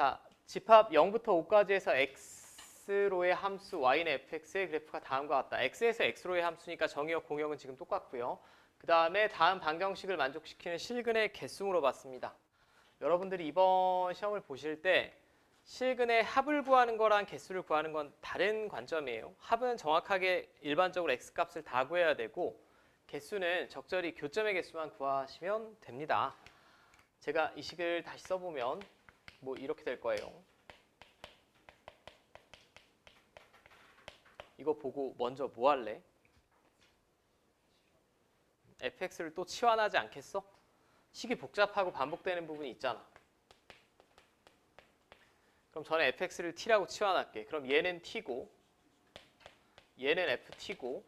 자, 집합 0부터 5까지 해서 x로의 함수 y는 fx의 그래프가 다음과 같다. x에서 x로의 함수니까 정의역 공역은 지금 똑같고요. 그 다음에 다음 방정식을 만족시키는 실근의 개수로 봤습니다. 여러분들이 이번 시험을 보실 때 실근의 합을 구하는 거랑 개수를 구하는 건 다른 관점이에요. 합은 정확하게 일반적으로 x 값을 다 구해야 되고 개수는 적절히 교점의 개수만 구하시면 됩니다. 제가 이 식을 다시 써보면 뭐 이렇게 될 거예요. 이거 보고 먼저 뭐 할래? fx를 또 치환하지 않겠어? 식이 복잡하고 반복되는 부분이 있잖아. 그럼 저는 fx를 t라고 치환할게. 그럼 얘는 t고 얘는 ft고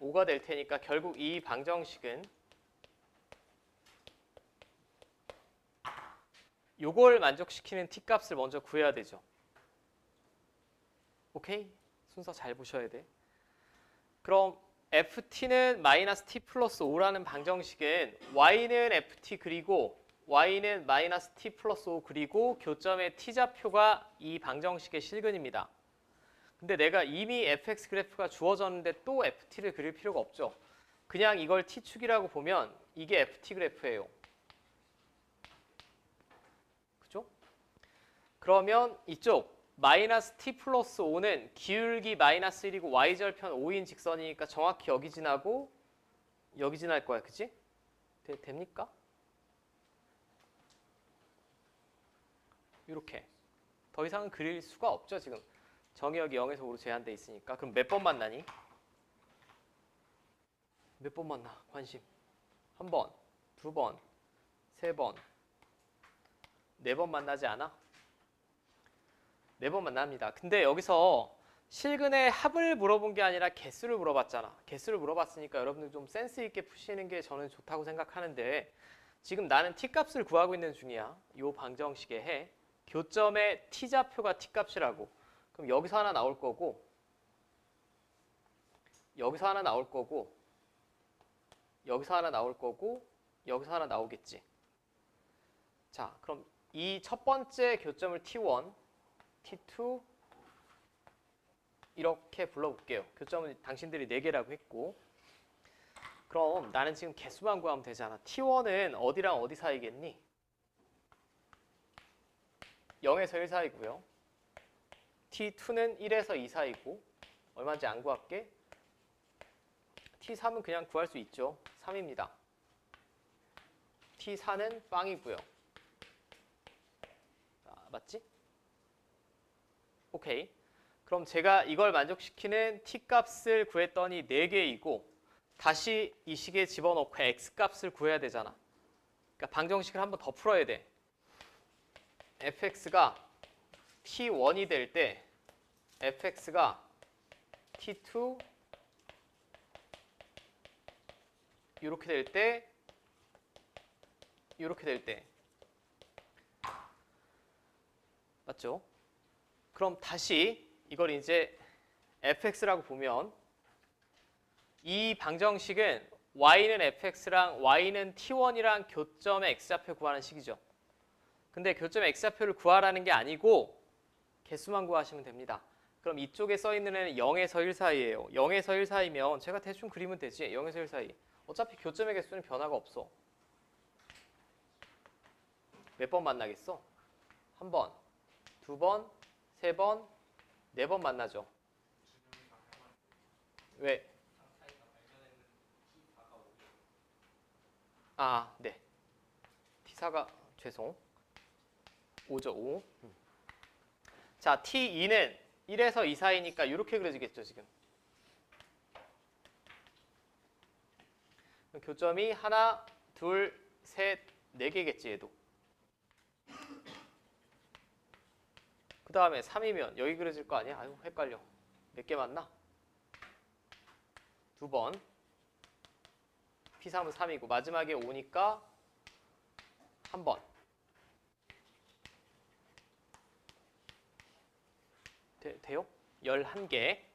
5가 될 테니까 결국 이 방정식은 요걸 만족시키는 t 값을 먼저 구해야 되죠. 오케이? 순서 잘 보셔야 돼. 그럼 ft는 마이너스 t 플러스 5라는 방정식은 y는 ft 그리고 y는 마이너스 t 플러스 5 그리고 교점의 t좌표가 이 방정식의 실근입니다. 근데 내가 이미 fx 그래프가 주어졌는데 또 ft를 그릴 필요가 없죠. 그냥 이걸 t축이라고 보면 이게 ft 그래프예요. 그죠? 그러면 이쪽 마이너스 t 플러스 5는 기울기 마이너스 1이고 y절편 5인 직선이니까 정확히 여기 지나고 여기 지날 거야. 그지? 되, 됩니까? 이렇게. 더 이상은 그릴 수가 없죠, 지금. 정의역이 0에서 5로 제한돼 있으니까. 그럼 몇 번 만나니? 몇 번 만나? 관심. 한 번, 두 번, 세 번, 네 번 만나지 않아? 네번 만납니다. 근데 여기서 실근의 합을 물어본 게 아니라 개수를 물어봤잖아. 개수를 물어봤으니까 여러분들 좀 센스 있게 푸시는 게 저는 좋다고 생각하는데 지금 나는 t 값을 구하고 있는 중이야. 요 방정식에 해. 교점의 t 좌표가 t 값이라고. 그럼 여기서 하나 나올 거고 여기서 하나 나올 거고 여기서 하나 나올 거고 여기서 하나 나오겠지. 자, 그럼 이 첫 번째 교점을 t1, t2 이렇게 불러볼게요. 교점은 당신들이 4개라고 했고 그럼 나는 지금 개수만 구하면 되잖아. t1은 어디랑 어디 사이겠니? 0에서 1 사이고요. t2는 1에서 2 사이고 얼마인지 안 구할게. t3은 그냥 구할 수 있죠. 3입니다. t4는 빵이고요. 자, 맞지? 오케이. 그럼 제가 이걸 만족시키는 t 값을 구했더니 4개이고 다시 이 식에 집어넣고 x 값을 구해야 되잖아. 그러니까 방정식을 한번 더 풀어야 돼. fx가 t1이 될 때 fx가 t2 이렇게 될 때 이렇게 될 때 맞죠? 그럼 다시 이걸 이제 fx라고 보면 이 방정식은 y는 fx랑 y는 t1이랑 교점의 x좌표 구하는 식이죠. 근데 교점의 x좌표를 구하라는 게 아니고 개수만 구하시면 됩니다. 그럼 이쪽에 써 있는 애는 0에서 1 사이예요. 0에서 1 사이면 제가 대충 그리면 되지. 0에서 1 사이. 어차피 교점의 개수는 변화가 없어. 몇 번 만나겠어? 한 번, 두 번, 세 번, 네 번 만나죠. 왜? 아, 네. T4가 죄송. 5죠, 5. 자, T2는 1에서 2 사이니까 이렇게 그려지겠죠, 지금. 교점이 하나, 둘, 셋, 네 개겠지, 얘도. 다음에 3이면 여기 그려질 거 아니야? 아유, 헷갈려. 몇 개 맞나? 두 번. P3은 3이고 마지막에 5니까 한 번. 돼, 돼요? 11개.